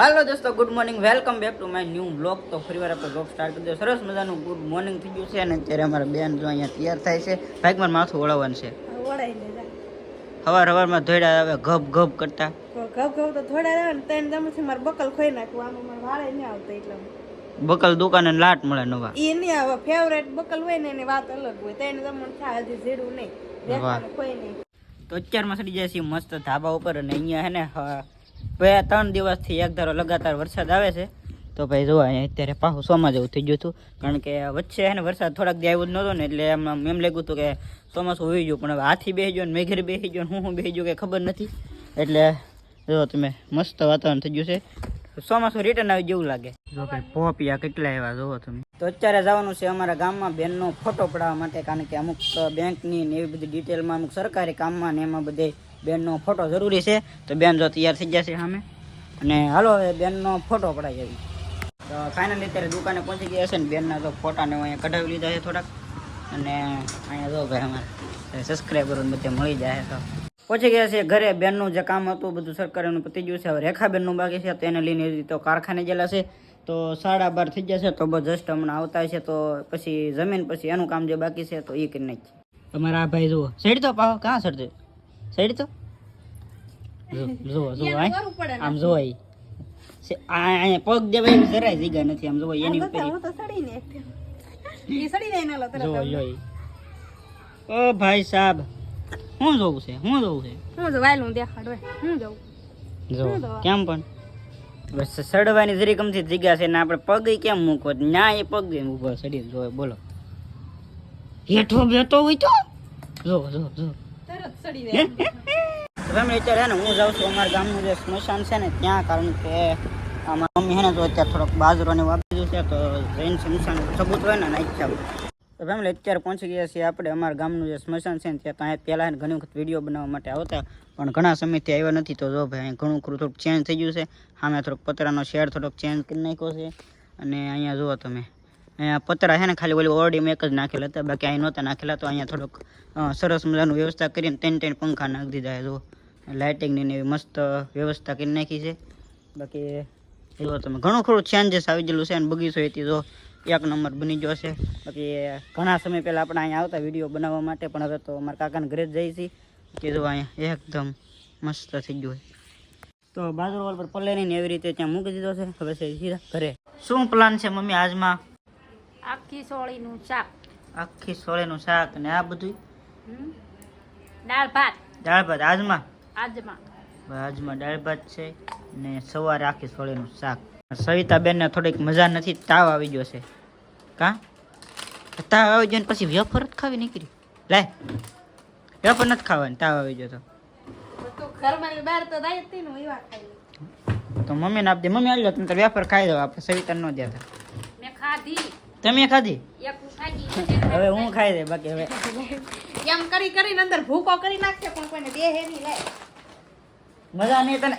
હાલો દોસ્તો good morning welcome back to my new blog તો ફરીવાર આપણે બ્લોગ સ્ટાર્ટ કરી દો સરસ મજાનું ગુડ મોર્નિંગ થઈ ગયું છે અને અત્યારે અમારા બેન જો અહીંયા તૈયાર થાય છે. ભાગમાં માથું ઓળવવાનું છે. હવાર હવારમાં ધોઈડા આવે ગબ ગબ કરતા. ગબ ઘઉં તો થોડા રહ્યા ને ત્રણ દમથી મારે બકલ ખોઈ નાખવું. આમાં મારે વાળે નહીં આવતા એટલે બકલ દુકાને લાટ મળે નવા. એ નહીં આવે ફેવરેટ બકલ હોય ને એની વાત અલગ હોય. ત્રણ તમને થાય હજી ઝીડું નહીં. કોઈ નહીં. તો અત્યારમાં સડી જાય છે મસ્ત ધાબા ઉપર અને અહીંયા હે ને બે ત્રણ દિવસથી એક ધારો લગાતાર વરસાદ આવે છે તો ભાઈ જો અત્યારે પાછું સોમાં જેવું થઈ ગયું હતું. કારણ કે વચ્ચે હે ને વરસાદ થોડાક દી આવ્યો જ નહોતો ને એટલે એમ એમ લાગ્યું હતું કે ચોમાસું હોઈ ગયું પણ હવે હાથી બેસી ગયો ને મેઘેર બેસી ગયો ને હું હું બેસી ગયો કે ખબર નથી. એટલે જો તમે મસ્ત વાતાવરણ થઈ ગયું છે. ચોમાસું રિટર્ન આવી જેવું લાગે. જો કે પોપિયા કેટલા એવા જોવો તમે. તો અત્યારે જવાનું છે અમારા ગામમાં બેનનો ફોટો પડાવવા માટે કારણ કે અમુક બેંકની ને એવી બધી ડિટેલમાં અમુક સરકારી કામમાં ને એમાં બધે બેનનો ફોટો જરૂરી છે. તો બેન જો તૈયાર થઈ જશે સામે. અને હાલો, હવે બેનનો ફોટો પડાવી આવી. તો ફાઇનલી અત્યારે દુકાને પહોંચી ગયા છે ને બેનના તો ફોટાને અહીંયા કઢાવી લીધા છે થોડાક. અને અહીંયા જો ભાઈ અમારે સબસ્ક્રાઈબરો બધે મળી જાય તો પહોંચી ગયા છે ઘરે. બેનનું જે કામ હતું, બધું સરકારનું પતી ગયું છે. હવે રેખાબેનનું બાકી છે. તો એને લઈને તો કારખાને ગયેલા છે. તો સાડા બાર થઈ જશે તો જસ્ટ હમણાં આવતા છે. તો પછી જમીન, પછી એનું કામ જે બાકી છે, તો એ કરી નાખીએ તમારા આ ભાઈ જુઓ. સડી તો પાવ કાં સડશે સાઈડ તો? જો જો. આમ જો અહીંયા પગ દેવાય એવી જરાય જગ્યા નથી આમ જો એની ઉપર હું સડી સડી ઓ ભાઈ સાહેબ હું જોવું છે હું જોવું છે? હું જો વાયલું દેખાડો હું. જાઉં. જો કેમ પણ? બસ સડવાની જરી કમથી જગ્યા છે ને આપણે પગ કેમ મૂકો ના એ પગ એમ ઊભો સડી જો બોલો. હેઠો બેઠો હોય તો? જો જો જો. સડી તમે અત્યારે હે ને હું જાઉં છું અમારા ગામનું જે સ્મશાન છે ને ત્યાં કારણ કે અમારા મમ્મી હે ને તો અત્યારે થોડોક બાજરો ને વાપરી છે તો જૈન સ્મશાન સબૂત હોય ને તો ફેમિલી અત્યારે પહોંચી ગયા છીએ આપણે અમારા ગામનું જે સ્મશાન છે ને ત્યાં ત્યાં પહેલાં ઘણી વખત વીડિયો બનાવવા માટે આવતા પણ ઘણા સમયથી આવ્યા નથી તો જો ભાઈ ઘણું ખરું થોડુંક ચેન્જ થઈ ગયું છે. સામે થોડોક પતરાનો શેડ થોડોક ચેન્જ કરી નાખ્યો છે. અને અહીંયા જુઓ તમે અહીંયા પતરા છે ને ખાલી ઓલી ઓરડીમાં એક જ નાખેલા હતા, બાકી અહીં નહોતા નાખેલા, તો અહીંયા થોડોક સરસ મજાનું વ્યવસ્થા કરીને ત્રણ ત્રણ પંખા નાખી દીધા છે, જો. લાઇટિંગની એવી મસ્ત વ્યવસ્થા કરી નાખી છે. બાકી જો તમે, ઘણું ખરું ચેન્જીસ આવી ગયેલું છે અને બગીચો એથી જો એક નંબર બની ગયો છે. બાકી, ઘણા સમય પહેલાં આપણે અહીંયા આવતા વીડિયો બનાવવા માટે, પણ હવે તો અમારા કાકાને ઘરે જ જઈએ છીએ. કે અહીંયા એકદમ મસ્ત થઈ ગયું તો બાજુ વોલ પર પલ્લેરીને એવી રીતે ત્યાં મૂકી દીધો છે. હવે સીધા ઘરે. શું પ્લાન છે મમ્મી આજમાં? આખી સોળીનું શાક. આખી સોળેનું શાક ને આ બધું દાળ ભાત. દાળ ભાત આજમાં? આજમાં. આજમાં દાળ ભાત છે ને સવારે આખી સોળીનું શાક. સવિતાબેનને થોડીક મજા નથી તાવ આવી ગયો છે. કા? તાવ આવી ગયો ને પછી વેફર જ ખાવી નીકળી. લે વેફર નથી ખાવાની તાવ આવી ગયો તો. તો ઘરમાં ને બહાર તો જાય જ ને એવા ખાઈ તો મમ્મીને આપી દે મમ્મી આવી જાવ તમે વેફર ખાઈ દો આપણે સવિતા ન દેતા. મેં ખાધી. તમે ખાધી? હવે હું ખાઈ દે બાકી હવે. એમ કરી કરીને અંદર ભૂકો કરી નાખશે પણ કોઈને બે હે નહીં લાય મજા નહીં તને?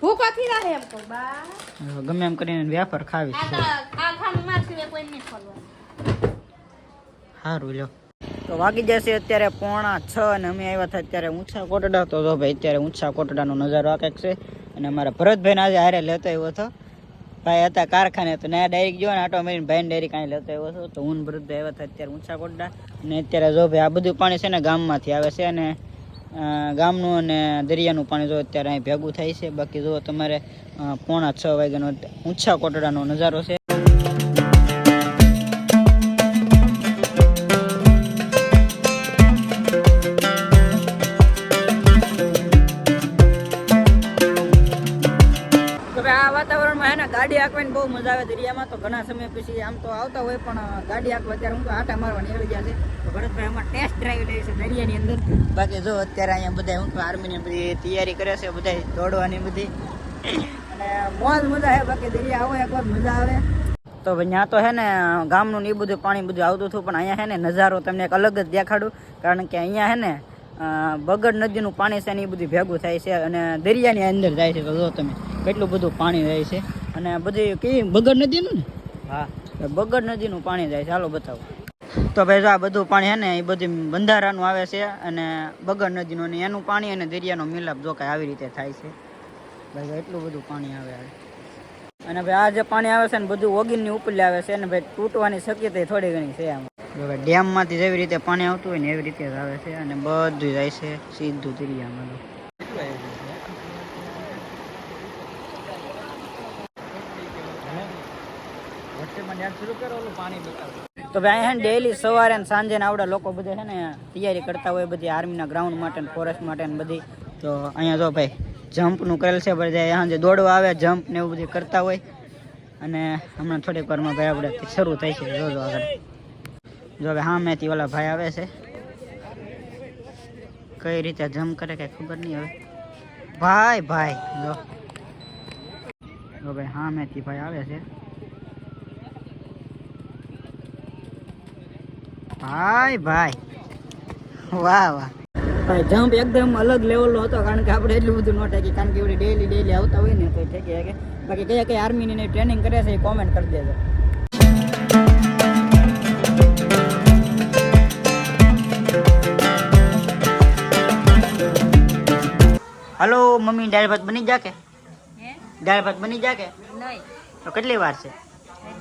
ભૂકો થી રહે એમ તો બા. ગમે એમ કરીને વેફર ખાવી આ ખાવાનું માર સિવાય કોઈ નહીં ખોલવાનું. સારું લ્યો. તો વાગી જશે અત્યારે પોણા છ અને અમે આવ્યા હતા અત્યારે ઊંચા કોટડા. તો ભાઈ અત્યારે ઊંચા કોટડાનો નજારો આ કંઈક છે. અને અમારા ભરતભાઈને આજે હારે લેતો આવ્યો હતો. ભાઈ હતા કારખાને તો નયા ડાયરેક્ટ જો ને આટો મારીને ભાઈને ડાયરેક્ટ કાંઈ લેતો આવ્યો હતો તો હું વૃદ્ધ આવ્યા હતા અત્યારે ઊંચા કોટડા અને અત્યારે જો ભાઈ, આ બધું પાણી છે ને ગામમાંથી આવે છે અને ગામનું અને દરિયાનું પાણી જો અત્યારે અહીં ભેગું થાય છે. બાકી જો તમારે પોણા છ વાગ્યાનો ઊંચા કોટડાનો નજારો છે. દરિયામાં તો ઘણા સમય પછી આમ તો આવતા હોય પણ ગાડી આખું અત્યારે હું તો આટા મારવાની નીકળી ગયા છે. તો ભરતભાઈ અમારે ટેસ્ટ ડ્રાઈવ લે છે દરિયાની અંદર. બાકી જો અત્યારે અહીંયા બધા હું તો આર્મીની બધી તૈયારી કરે છે બધા દોડવાની બધી. અને મોજ મજા છે બાકી દરિયા આવો એક વાર મજા આવે. તો ત્યાં તો હે ને, ગામનું ને એ બધું પાણી બધું આવતું હતું, પણ અહીંયા હે ને નજારો તમને એક અલગ જ દેખાડું. કારણ કે અહીંયા હે ને બગડ નદીનું પાણી છે ને એ બધું ભેગું થાય છે અને દરિયાની અંદર જાય છે. જો તમે, કેટલું બધું પાણી જાય છે. અને બધી કેવી બગડ નદીનું ને? હા. બગડ નદીનું પાણી જાય છે. હાલો બતાવો. તો ભાઈ જો આ બધું પાણી છે ને એ બધું બંધારાનું આવે છે અને બગડ નદીનું ને એનું પાણી અને દરિયાનો મિલાપ જો કાંઈ આવી રીતે થાય છે. ભાઈ એટલું બધું પાણી આવે છે અને ભાઈ આ જે પાણી આવે છે ને બધું ઓગીનની ઉપર આવે છે ને ભાઈ તૂટવાની શક્યતા થોડી ઘણી છે આમાં. ડેમમાંથી જેવી રીતે પાણી આવતું હોય ને એવી રીતે જ આવે છે અને બધું જાય છે સીધું દરિયામાં. તો ભાઈ હે ડેલી સવારે ને સાંજે ને આવડા લોકો બધા છે ને તૈયારી કરતા હોય, બધી આર્મીના ગ્રાઉન્ડ માટે ફોરેસ્ટ માટે ને બધી. તો અહીંયા જો ભાઈ જમ્પનું કરેલ છે, બધા અહીંયા જે દોડવા આવે જમ્પ ને એવું બધું કરતા હોય. અને હમણાં થોડીક વારમાં ભાઈ આપણે શરૂ થાય છે જોજો આગળ. જો હવે સામેથી ઓલા ભાઈ આવે છે. કઈ રીતે જમ્પ કરે કઈ ખબર નહીં હવે. ભાઈ ભાઈ, જો. જો ભાઈ સામેથી ભાઈ આવે છે. ભાઈ ભાઈ. વાહ વાહ. ભાઈ જમ્પ એકદમ અલગ લેવલનો હતો કારણ કે આપણે એટલું બધું ન ટેકી કારણ કે એવડી ડેલી ડેલી આવતા હોય ને તો ટેકી શકે. બાકી કયા કયા આર્મીની ટ્રેનિંગ કરે છે એ કોમેન્ટ કરી દેજો. હલો મમ્મી દાળ ભાત બની જા કે દાળ ભાત બની જા કે નહીં. તો કેટલી વાર છે?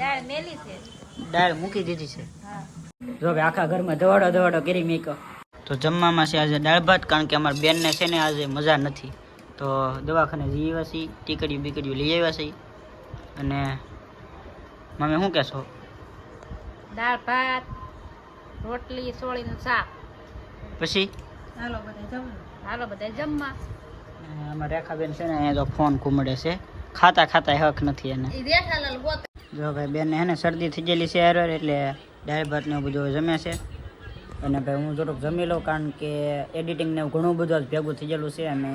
દાળ મેલી છે. દાળ મૂકી દીધી છે. હા. જો ભાઈ આખા ઘરમાં ધવાડો ધવાડો કરી મીકો તો જમવામાં છે આજે દાળ ભાત કારણ કે અમારા બેનને છે ને આજે મજા નથી. તો દવાખાને જઈ આવ્યા છીએ ટીકડીયું બીકડીયું લઈ આવ્યા છીએ. અને મમ્મી શું કહેશો? દાળ ભાત રોટલી સોળીનું શાક. પછી? હાલો બધા જમવા. હાલો બધા જમવા. અ, રેખાબેન છે ને અહીંયા તો ફોન કુમડે છે. ખાતા ખાતા હક નથી એને. જો ભાઈ બેન એને ને શરદી થઈ ગયેલી છે એટલે દાળ ભાત ને એવું બધું જમે છે. અને ભાઈ હું થોડુંક જમી લઉં કારણ કે એડિટિંગ ને ઘણું બધું આજ ભેગું થઈ ગયેલું છે. અને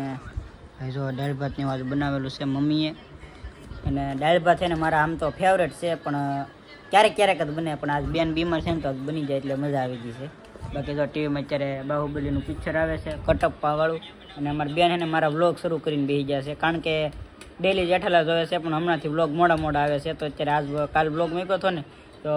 ભાઈ જો દાળ ભાત ને આજ બનાવેલું છે મમ્મીએ. અને દાળ ભાત છે ને મારા આમ તો ફેવરેટ છે, પણ ક્યારેક ક્યારેક જ બને, પણ આજ બેન બીમાર છે ને તો બની જાય એટલે મજા આવી ગઈ છે. બાકી જો ટીવીમાં અત્યારે બાહુબલીનું પિક્ચર આવે છે કટપ્પા વાળું અને અમારી બેન એને મારા વ્લોગ શરૂ કરીને બેસી ગયા છે. કારણ કે ડેલી જેઠાલા જોવે છે, પણ હમણાંથી વ્લોગ મોડા મોડા આવે છે. તો અત્યારે આજ કાલ વ્લોગ મૂક્યો હતો ને તો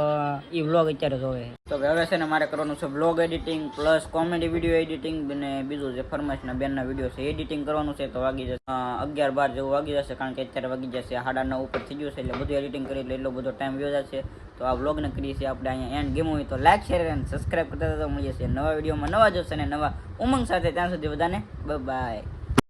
એ વ્લોગ અત્યારે જોવે તો હવે છે ને મારે કરવાનું છે vlog editing plus comedy video editing અને બીજું જે ફરમાઈશના બેનના વીડિયો છે એડિટિંગ કરવાનું છે તો વાગી જશે. અગિયાર બાર જેવું વાગી જશે કારણ કે અત્યારે વાગી જશે સાડા નવ ઉપર થઈ ગયું છે એટલે બધું એડિટિંગ કરી એટલે એટલો બધો ટાઈમ વયો જશે તો આ વ્લોગને કરીએ છીએ આપણે અહીંયા એન્ડ ગેમ હોય તો લાઈક શેર અને સબસ્ક્રાઈબ કરતા તો મળીએ છીએ નવા વિડીયોમાં નવા જોશે અને નવા ઉમંગ સાથે. ત્યાં સુધી બધાને બાય